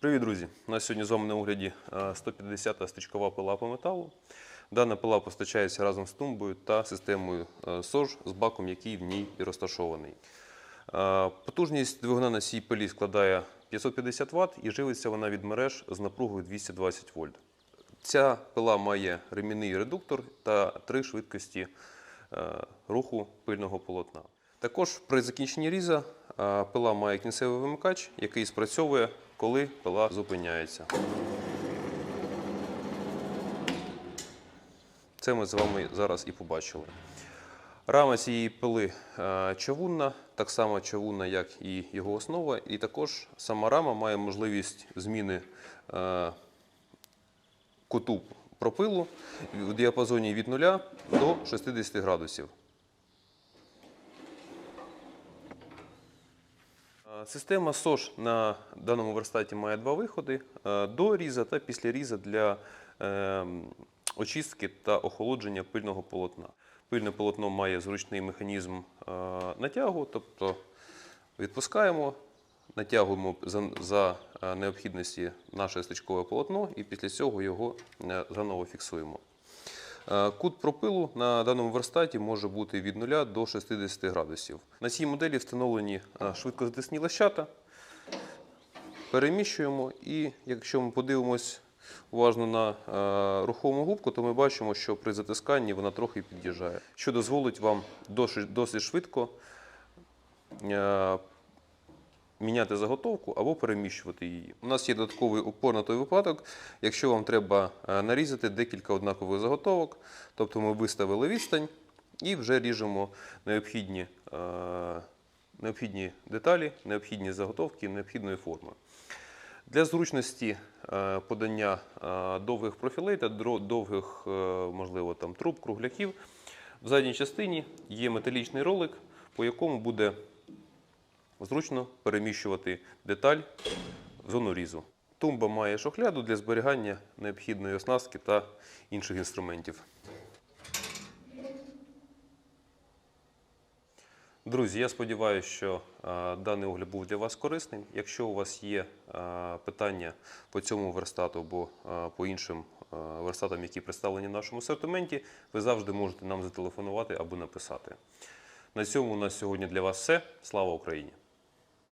Привіт, друзі! У нас сьогодні з вами на огляді 150-та стрічкова пила по металу. Дана пила постачається разом з тумбою та системою е, СОЖ з баком, який в ній і розташований. Е, Потужність двигуна на цій пилі складає 550 Вт і живиться вона від мереж з напругою 220 вольт. Ця пила має ремінний редуктор та три швидкості е, руху пильного полотна. Також при закінченні різа е, пила має кінцевий вимикач, який спрацьовує, коли пила зупиняється. Це ми з вами зараз і побачили. Рама цієї пили е, чавунна, так само чавунна, як і його основа, і також сама рама має можливість зміни е, куту пропилу в діапазоні від 0 до 60 градусів. Система СОЖ на даному верстаті має два виходи до різа та після різа для е, очистки та охолодження пильного полотна. Пильне полотно має зручний механізм натягу, тобто відпускаємо, натягуємо за, за е, необхідності наше стрічкове полотно і після цього його е, заново фіксуємо. Е, Кут пропилу на даному верстаті може бути від 0 до 60 градусів. На цій моделі встановлені е, швидкозатисні лещата. Переміщуємо, і якщо ми подивимось уважно на е, рухому губку, то ми бачимо, що при затисканні вона трохи під'їжджає, що дозволить вам досить, швидко міняти заготовку або переміщувати її. У нас є додатковий упор на той випадок, якщо вам треба е, нарізати декілька однакових заготовок, тобто ми виставили відстань і вже ріжемо необхідні, е, необхідні деталі, необхідні заготовки необхідної форми. Для зручності е, подання довгих профілей та довгих, можливо, там, труб, кругляків, в задній частині є металічний ролик, по якому буде зручно переміщувати деталь в зону різу. Тумба має шухляду для зберігання необхідної оснастки та інших інструментів. Друзі, я сподіваюся, що е, даний огляд був для вас корисним. Якщо у вас є е, питання по цьому верстату або е, по іншим е, верстатам, які представлені в нашому асортименті, ви завжди можете нам зателефонувати або написати. На цьому у нас сьогодні для вас все. Слава Україні!